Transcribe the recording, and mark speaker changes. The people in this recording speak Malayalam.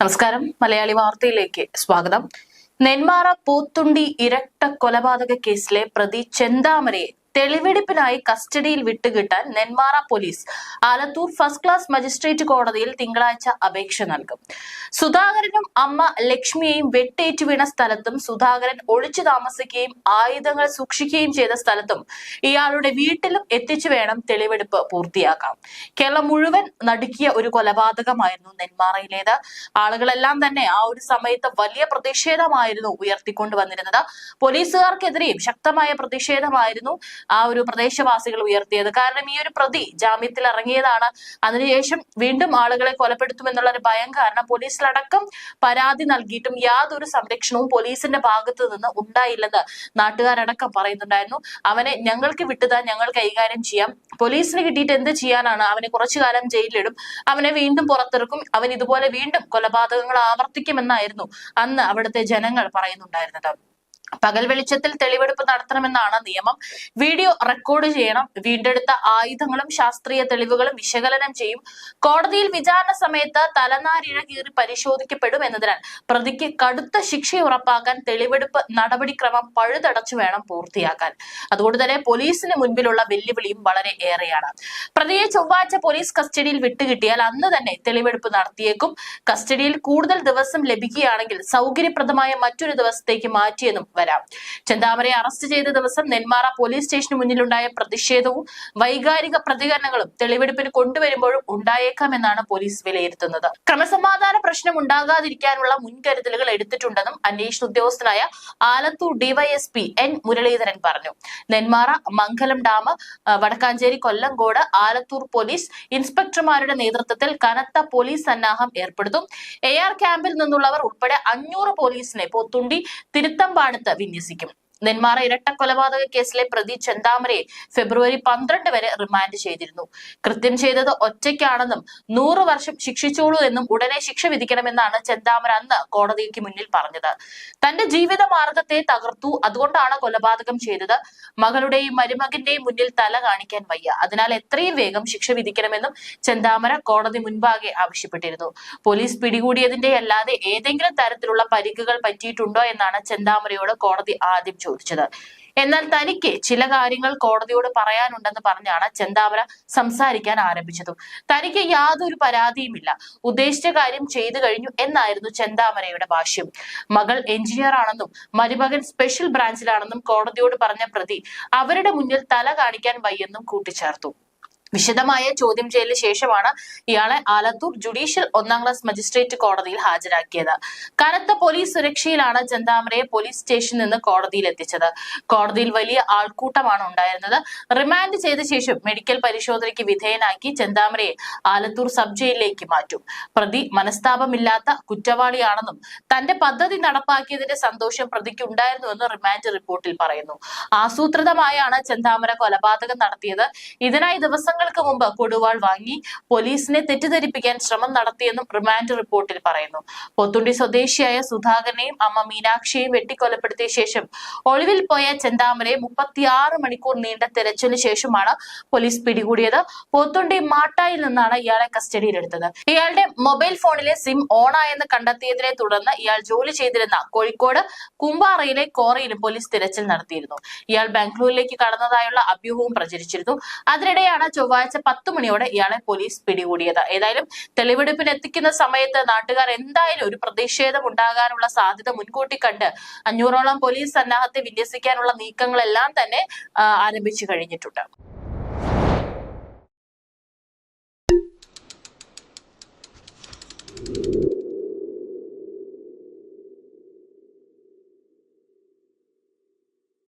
Speaker 1: നമസ്കാരം. മലയാളി വാർത്തയിലേക്ക് സ്വാഗതം. നെന്മാറ പോത്തുണ്ടി ഇരട്ട കൊലപാതക കേസിലെ പ്രതി ചെന്താമരയെ തെളിവെടുപ്പിനായി കസ്റ്റഡിയിൽ വിട്ടുകിട്ടാൻ Nenmara police Alathur first class magistrate കോടതിയിൽ തിങ്കളാഴ്ച അപേക്ഷ നൽകും. സുധാകരനും അമ്മ ലക്ഷ്മിയെയും വെട്ടേറ്റു വീണ സ്ഥലത്തും സുധാകരൻ ഒളിച്ചു താമസിക്കുകയും ആയുധങ്ങൾ സൂക്ഷിക്കുകയും ചെയ്ത സ്ഥലത്തും ഇയാളുടെ വീട്ടിലും എത്തിച്ചു വേണം തെളിവെടുപ്പ് പൂർത്തിയാക്കാം കേരളം മുഴുവൻ നടുക്കിയ ഒരു കൊലപാതകമായിരുന്നു നെന്മാറയിലേത്. ആളുകളെല്ലാം തന്നെ ആ ഒരു സമയത്ത് വലിയ പ്രതിഷേധമായിരുന്നു ഉയർത്തിക്കൊണ്ടു വന്നിരുന്നത് പോലീസുകാർക്കെതിരെയും ശക്തമായ പ്രതിഷേധമായിരുന്നു ആ ഒരു പ്രദേശവാസികൾ ഉയർത്തിയത്. കാരണം ഈ ഒരു പ്രതി ജാമ്യത്തിൽ ഇറങ്ങിയതാണ് അതിനുശേഷം വീണ്ടും ആളുകളെ കൊലപ്പെടുത്തുമെന്നുള്ള ഒരു ഭയം കാരണം പോലീസിലടക്കം പരാതി നൽകിയിട്ടും യാതൊരു സംരക്ഷണവും പോലീസിന്റെ ഭാഗത്ത് നിന്ന് ഉണ്ടായില്ലെന്ന് നാട്ടുകാരടക്കം പറയുന്നുണ്ടായിരുന്നു. അവനെ ഞങ്ങൾക്ക് വിട്ടുതാ ഞങ്ങൾ കൈകാര്യം ചെയ്യാം. പോലീസിന് കിട്ടിയിട്ട് എന്ത് ചെയ്യാനാണ്? അവനെ കുറച്ചു കാലം ജയിലിലിടും. അവനെ വീണ്ടും പുറത്തിറക്കും. അവൻ ഇതുപോലെ വീണ്ടും കൊലപാതകങ്ങൾ ആവർത്തിക്കുമെന്നായിരുന്നു അന്ന് അവിടുത്തെ ജനങ്ങൾ പറയുന്നുണ്ടായിരുന്നത്. പകൽ വെളിച്ചത്തിൽ തെളിവെടുപ്പ് നടത്തണമെന്നാണ് നിയമം. വീഡിയോ റെക്കോർഡ് ചെയ്യണം. വീണ്ടെടുത്ത ആയുധങ്ങളും ശാസ്ത്രീയ തെളിവുകളും വിശകലനം ചെയ്യും. കോടതിയിൽ വിചാരണ സമയത്ത് തലനാരിഴ കീറി പരിശോധിക്കപ്പെടും എന്നതിനാൽ പ്രതിക്ക് കടുത്ത ശിക്ഷ ഉറപ്പാക്കാൻ തെളിവെടുപ്പ് നടപടിക്രമം പഴുതടച്ചു വേണം പൂർത്തിയാക്കാൻ. അതുകൊണ്ട് തന്നെ പോലീസിന് മുൻപിലുള്ള വെല്ലുവിളിയും വളരെ ഏറെയാണ്. പ്രതിയെ ചൊവ്വാഴ്ച പോലീസ് കസ്റ്റഡിയിൽ വിട്ടുകിട്ടിയാൽ അന്ന് തന്നെ തെളിവെടുപ്പ് നടത്തിയേക്കും. കസ്റ്റഡിയിൽ കൂടുതൽ ദിവസം ലഭിക്കുകയാണെങ്കിൽ സൗകര്യപ്രദമായ മറ്റൊരു ദിവസത്തേക്ക് മാറ്റിയെന്നും വരാം. ചെന്താമരയെ അറസ്റ്റ് ചെയ്ത ദിവസം നെന്മാറ പോലീസ് സ്റ്റേഷന് മുന്നിലുണ്ടായ പ്രതിഷേധവും വൈകാരിക പ്രതികരണങ്ങളും തെളിവെടുപ്പിന് കൊണ്ടുവരുമ്പോഴും ഉണ്ടായേക്കാമെന്നാണ് പോലീസ് വിലയിരുത്തുന്നത്. ക്രമസമാധാന പ്രശ്നം ഉണ്ടാകാതിരിക്കാനുള്ള മുൻകരുതലുകൾ എടുത്തിട്ടുണ്ടെന്നും അന്വേഷണ ഉദ്യോഗസ്ഥനായ ആലത്തൂർ ഡിവൈഎസ്പി എൻ മുരളീധരൻ പറഞ്ഞു. നെന്മാറ മംഗലം ഡാം വടക്കാഞ്ചേരി കൊല്ലങ്കോട് ആലത്തൂർ പോലീസ് ഇൻസ്പെക്ടർമാരുടെ നേതൃത്വത്തിൽ കനത്ത പോലീസ് സന്നാഹം ഏർപ്പെടുത്തും. എ ആർ ക്യാമ്പിൽ നിന്നുള്ളവർ ഉൾപ്പെടെ അഞ്ഞൂറ് പോലീസിനെ പോത്തുണ്ടി തിരുത്തമ്പാടത്ത് വിന്യസിക്കും നെന്മാറ ഇരട്ട കൊലപാതക കേസിലെ പ്രതി ചെന്താമരയെ ഫെബ്രുവരി പന്ത്രണ്ട് വരെ റിമാൻഡ് ചെയ്തിരുന്നു. കൃത്യം ചെയ്തത് ഒറ്റയ്ക്കാണെന്നും നൂറു വർഷം ശിക്ഷിച്ചോളൂ എന്നും ഉടനെ ശിക്ഷ വിധിക്കണമെന്നാണ് ചെന്താമര അന്ന് കോടതിക്ക് മുന്നിൽ പറഞ്ഞത്. തന്റെ ജീവിത മാർഗത്തെ തകർത്തു. അതുകൊണ്ടാണ് കൊലപാതകം ചെയ്തത്. മകളുടെയും മരുമകന്റെയും മുന്നിൽ തല കാണിക്കാൻ വയ്യ. അതിനാൽ എത്രയും വേഗം ശിക്ഷ വിധിക്കണമെന്നും ചെന്താമര കോടതി മുൻപാകെ ആവശ്യപ്പെട്ടിരുന്നു. പോലീസ് പിടികൂടിയതിന്റെ അല്ലാതെ ഏതെങ്കിലും തരത്തിലുള്ള പരിക്കുകൾ പറ്റിയിട്ടുണ്ടോ എന്നാണ് ചെന്താമരയോട് കോടതി ആദ്യം ചോദിച്ചത്. എന്നാൽ തനിക്ക് ചില കാര്യങ്ങൾ കോടതിയോട് പറയാനുണ്ടെന്ന് പറഞ്ഞാണ് ചെന്താമര സംസാരിക്കാൻ ആരംഭിച്ചത്. തനിക്ക് യാതൊരു പരാതിയുമില്ല. ഉദ്ദേശിച്ച കാര്യം ചെയ്തു കഴിഞ്ഞു എന്നായിരുന്നു ചെന്താമരയുടെ ഭാഷ്യം. മകൾ എഞ്ചിനീയർ ആണെന്നും മരുമകൻ സ്പെഷ്യൽ ബ്രാഞ്ചിലാണെന്നും കോടതിയോട് പറഞ്ഞ പ്രതി അവരുടെ മുന്നിൽ തല കാണിക്കാൻ വയ്യെന്നും കൂട്ടിച്ചേർത്തു. വിശദമായ ചോദ്യം ചെയ്യലിന് ശേഷമാണ് ഇയാളെ ആലത്തൂർ ജുഡീഷ്യൽ ഒന്നാം ക്ലാസ് മജിസ്ട്രേറ്റ് കോടതിയിൽ ഹാജരാക്കിയത്. കനത്ത പോലീസ് സുരക്ഷയിലാണ് ചെന്താമരയെ പോലീസ് സ്റ്റേഷനിൽ നിന്ന് കോടതിയിൽ എത്തിച്ചത്. കോടതിയിൽ വലിയ ആൾക്കൂട്ടമാണ് ഉണ്ടായിരുന്നത്. റിമാൻഡ് ചെയ്ത ശേഷം മെഡിക്കൽ പരിശോധനയ്ക്ക് വിധേയനാക്കി ചെന്താമരയെ ആലത്തൂർ സബ് ജയിലിലേക്ക് മാറ്റും. പ്രതി മനസ്താപമില്ലാത്ത കുറ്റവാളിയാണെന്നും തന്റെ പദ്ധതി നടപ്പാക്കിയതിന്റെ സന്തോഷം പ്രതിക്ക് ഉണ്ടായിരുന്നുവെന്ന് റിമാൻഡ് റിപ്പോർട്ടിൽ പറയുന്നു. ആസൂത്രിതമായാണ് ചെന്താമര കൊലപാതകം നടത്തിയത്. ഇതിനായി ദിവസങ്ങൾക്ക് മുമ്പ് കൊടുവാൾ വാങ്ങി പോലീസിനെ തെറ്റിദ്ധരിപ്പിക്കാൻ ശ്രമം നടത്തിയെന്നും റിമാൻഡ് റിപ്പോർട്ടിൽ പറയുന്നു. പോത്തുണ്ടി സ്വദേശിയായ സുധാകരനെയും അമ്മ മീനാക്ഷിയെയും വെട്ടിക്കൊലപ്പെടുത്തിയ ശേഷം ഒളിവിൽ പോയ ചെന്താമരയെ മുപ്പത്തിയാറ് മണിക്കൂർ നീണ്ട തെരച്ചിലിന് ശേഷമാണ് പോലീസ് പിടികൂടിയത്. പോത്തുണ്ടി മാട്ടായിൽ നിന്നാണ് ഇയാളെ കസ്റ്റഡിയിലെടുത്തത്. ഇയാളുടെ മൊബൈൽ ഫോണിലെ സിം ഓണായെന്ന് കണ്ടെത്തിയതിനെ തുടർന്ന് ഇയാൾ ജോലി ചെയ്തിരുന്ന കോഴിക്കോട് കുമ്പാറയിലെ കോറയിലും പോലീസ് തിരച്ചിൽ നടത്തിയിരുന്നു. ഇയാൾ ബാംഗ്ലൂരിലേക്ക് കടന്നതായുള്ള അഭ്യൂഹവും പ്രചരിച്ചിരുന്നു. അതിനിടെയാണ് ചൊവ്വാഴ്ച പത്ത് മണിയോടെ ഇയാളെ പോലീസ് പിടികൂടിയത്. ഏതായാലും തെളിവെടുപ്പിന് എത്തിക്കുന്ന സമയത്ത് നാട്ടുകാർ എന്തായാലും ഒരു പ്രതിഷേധം ഉണ്ടാകാനുള്ള സാധ്യത മുൻകൂട്ടി കണ്ട് അഞ്ഞൂറോളം പോലീസ് സന്നാഹത്തെ വിന്യസിക്കാനുള്ള നീക്കങ്ങളെല്ലാം തന്നെ ആരംഭിച്ചു കഴിഞ്ഞിട്ടുണ്ട്.